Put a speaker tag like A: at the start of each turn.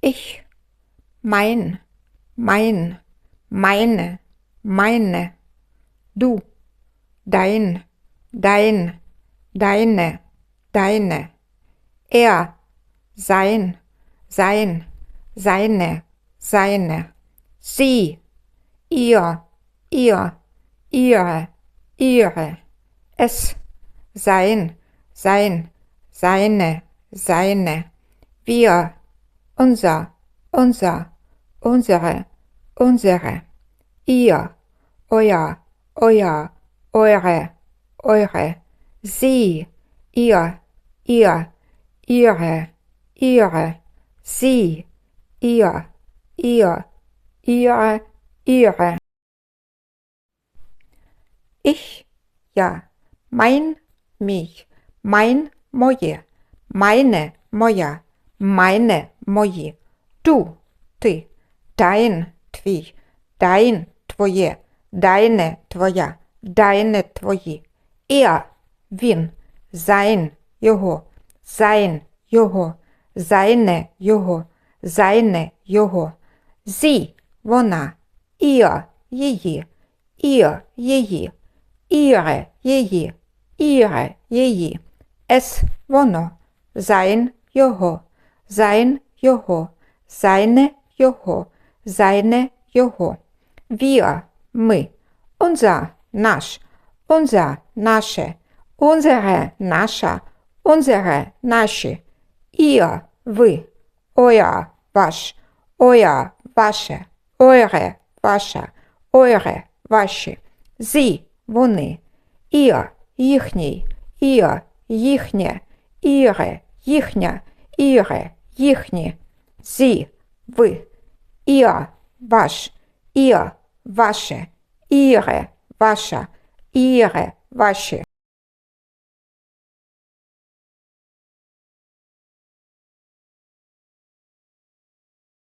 A: Ich, mein, mein, meine, meine, du, dein, dein, deine, deine, er, sein, sein, seine, seine, sie, ihr, ihr, ihre, ihre, es, sein, sein, seine, seine, wir, unser, unser, unsere, unsere, ihr, euer, euer, eure, eure, sie, ihr, ihr, ihre, ihre, sie, ihr, ihr, ihre, ihre. Ich, ja, mein, mich, mein, moje, meine, moja, meine, мої, du, ти, dein, твій, dein, твоє, deine, твоя, deine, твої, er, він, sein, його, sein, його, seine, його, seine, його, sie, вона, ihr, її, ihr, її, ihre, її, ihre, її, es, воно, sein, його, sein, його, seine, його, seine, його, wir, ми, unser, наш, unser, наше, unsere, наша, unsere, наші, ihr, ви, euer, ваш, euer, ваше, eure, ваша, eure, ваші, sie, вони, ihr, їхній, ihr, їхнє, ihre, їхня, ihre, їхні, зі, ви, іа, ваш, іа, ваше, іре, ваша, іре, ваші.